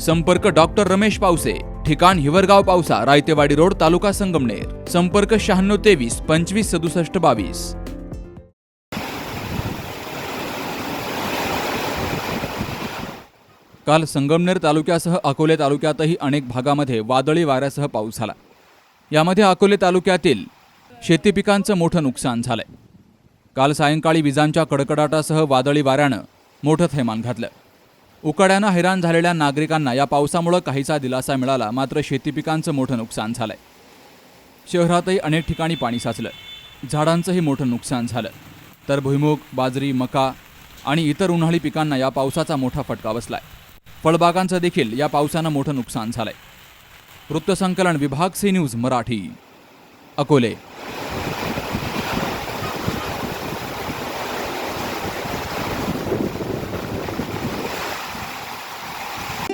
संपर्क डॉक्टर रमेश पावसे ठिकाण हिवरगाव पावसा रायतेवाडी रोड तालुका संगमनेर. संपर्क शहाण्णव तेवीस पंचवीस सदुसष्ट बावीस. काल संगमनेर तालुक्यासह अकोले तालुक्यातही अनेक भागामध्ये वादळी वाऱ्यासह पाऊस झाला. यामध्ये अकोले तालुक्यातील शेती पिकांचं मोठं नुकसान झालंय. काल सायंकाळी विजांच्या कडकडाटासह वादळी वाऱ्यानं मोठं थैमान घातलं. उकाड्यानं हैराण झालेल्या नागरिकांना या पावसामुळं काहीसा दिलासा मिळाला मात्र शेती पिकांचं मोठं नुकसान झालंय. शहरातही अनेक ठिकाणी पाणी साचलं. झाडांचंही मोठं नुकसान झालं. तर भुईमूग बाजरी मका आणि इतर उन्हाळी पिकांना या पावसाचा मोठा फटका बसलाय. फळबागांचं देखील या पावसानं मोठं नुकसान झालंय. वृत्तसंकलन विभाग सी न्यूज मराठी. अकोले